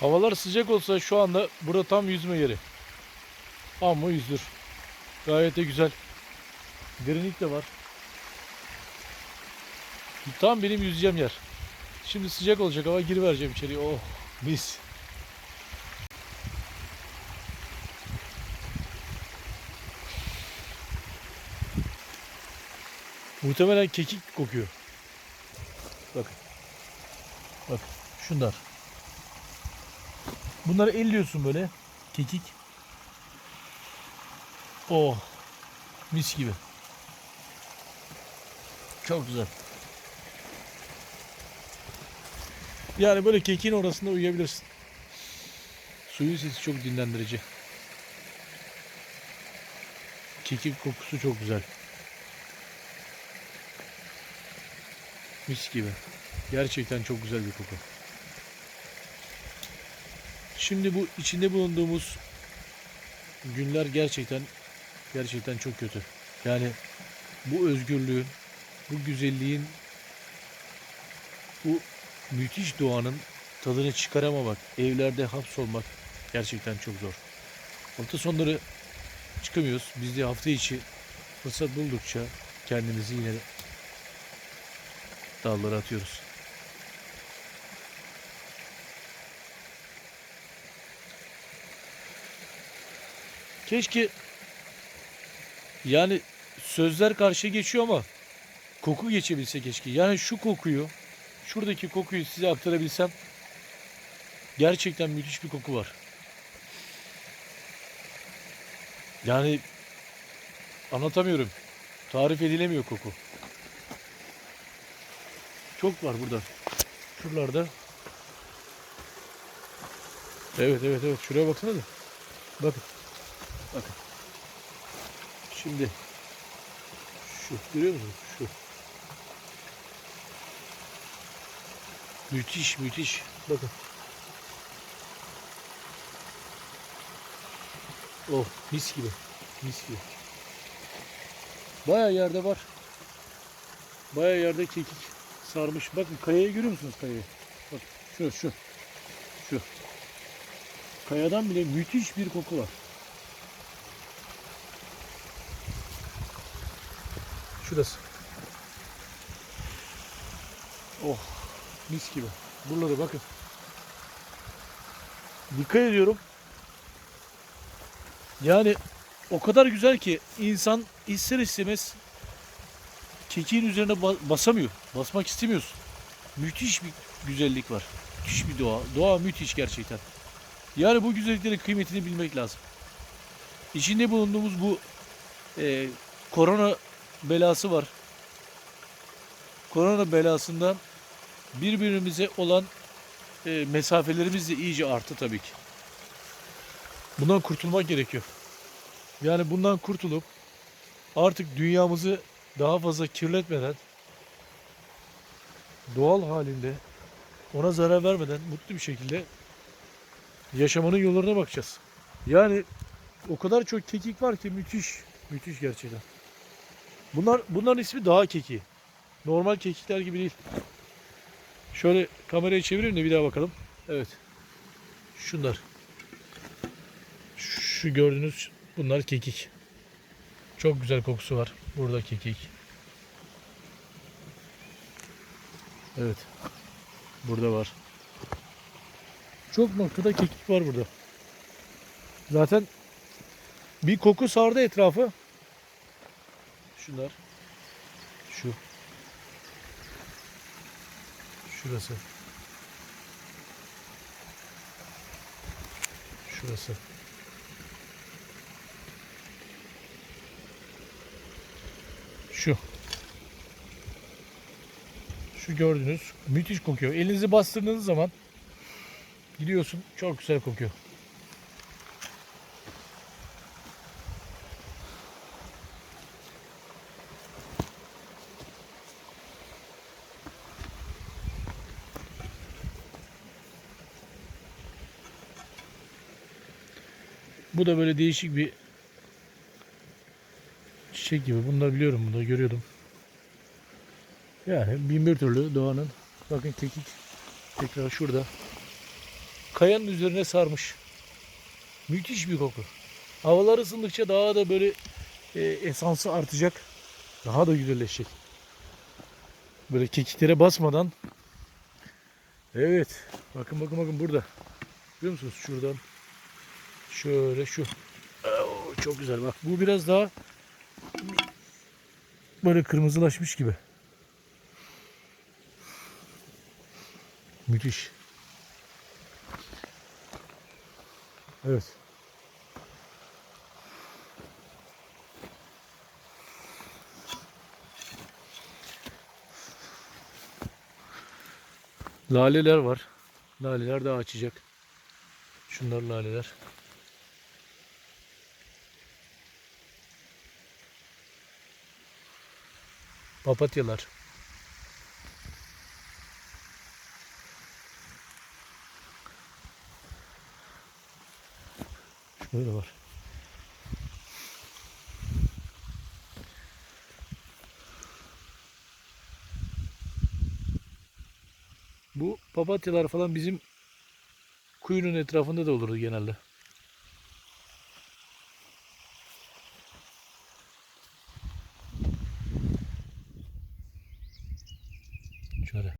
Havalar sıcak olsa şu anda burada tam yüzme yeri. Ama yüzdür. Gayet de güzel. Derinlik de var. Tam benim yüzeceğim yer. Şimdi sıcak olacak hava girivereceğim içeriye. Oh mis. Muhtemelen kekik kokuyor. Bakın. Bak şunlar. Bunları elliyorsun böyle. Kekik. Oh. Mis gibi. Çok güzel. Yani böyle kekin orasında uyuyabilirsin. Suyun sesi çok dinlendirici. Kekik kokusu çok güzel. Mis gibi. Gerçekten çok güzel bir koku. Şimdi bu içinde bulunduğumuz günler gerçekten gerçekten çok kötü. Yani bu özgürlüğün, bu güzelliğin, bu müthiş doğanın tadını çıkaramamak, evlerde hapsolmak gerçekten çok zor. Hafta sonları çıkamıyoruz. Biz de hafta içi fırsat buldukça kendimizi yine dallara atıyoruz. Keşke yani sözler karşı geçiyor ama koku geçebilse keşke. Yani şu kokuyu, şuradaki kokuyu size aktarabilsem gerçekten müthiş bir koku var. Yani anlatamıyorum. Tarif edilemiyor koku. Çok var burada. Şuralarda. Evet evet evet. Şuraya baksana da. Bakın. Bakın. Şimdi şu görüyor musunuz? Şu. Müthiş müthiş. Bakın. Oh mis gibi. Mis gibi. Bayağı yerde var. Bayağı yerde kekik sarmış. Bakın kayayı görüyor musunuz kayayı? Bak şu şu. Şu. Kayadan bile müthiş bir koku var. Şurası. Oh mis gibi. Buralara bakın. Dikkat ediyorum. Yani o kadar güzel ki insan ister istemez kekiğin üzerine ba- basamıyor. Basmak istemiyorsun. Müthiş bir güzellik var. Müthiş bir doğa. Doğa müthiş gerçekten. Yani bu güzelliklerin kıymetini bilmek lazım. İçinde bulunduğumuz bu e, korona belası var. Korona belasından birbirimize olan e, mesafelerimiz de iyice arttı tabii ki. Bundan kurtulmak gerekiyor. Yani bundan kurtulup artık dünyamızı daha fazla kirletmeden doğal halinde ona zarar vermeden mutlu bir şekilde yaşamanın yollarına bakacağız. Yani o kadar çok kekik var ki müthiş. Müthiş gerçekten. Bunlar bunların ismi dağ keki. Normal kekikler gibi değil. Şöyle kamerayı çevireyim de bir daha bakalım. Evet. Şunlar. Şu gördüğünüz bunlar kekik. Çok güzel kokusu var. Burada kekik. Evet. Burada var. Çok noktada kekik var burada. Zaten bir koku sardı etrafı. Şunlar. Şu. Şurası. Şurası. Şu. Şu gördüğünüz müthiş kokuyor. Elinizi bastırdığınız zaman gidiyorsun çok güzel kokuyor. Bu da böyle değişik bir çiçek gibi. Bunları biliyorum. Bunu da görüyordum. Yani bin bir türlü doğanın. Bakın kekik tekrar şurada. kayanın üzerine sarmış. Müthiş bir koku. Havalar ısındıkça daha da böyle e, esansı artacak. Daha da güzelleşecek. Böyle kekiklere basmadan. Evet. Bakın bakın bakın burada. Görüyor musunuz? Şuradan. Şöyle şu. Oo, çok güzel bak. Bu biraz daha böyle kırmızılaşmış gibi. Müthiş. Evet. Laleler var. Laleler daha açacak. Şunlar laleler. Papatyalar. Şöyle var. Bu papatyalar falan bizim kuyunun etrafında da olurdu genelde.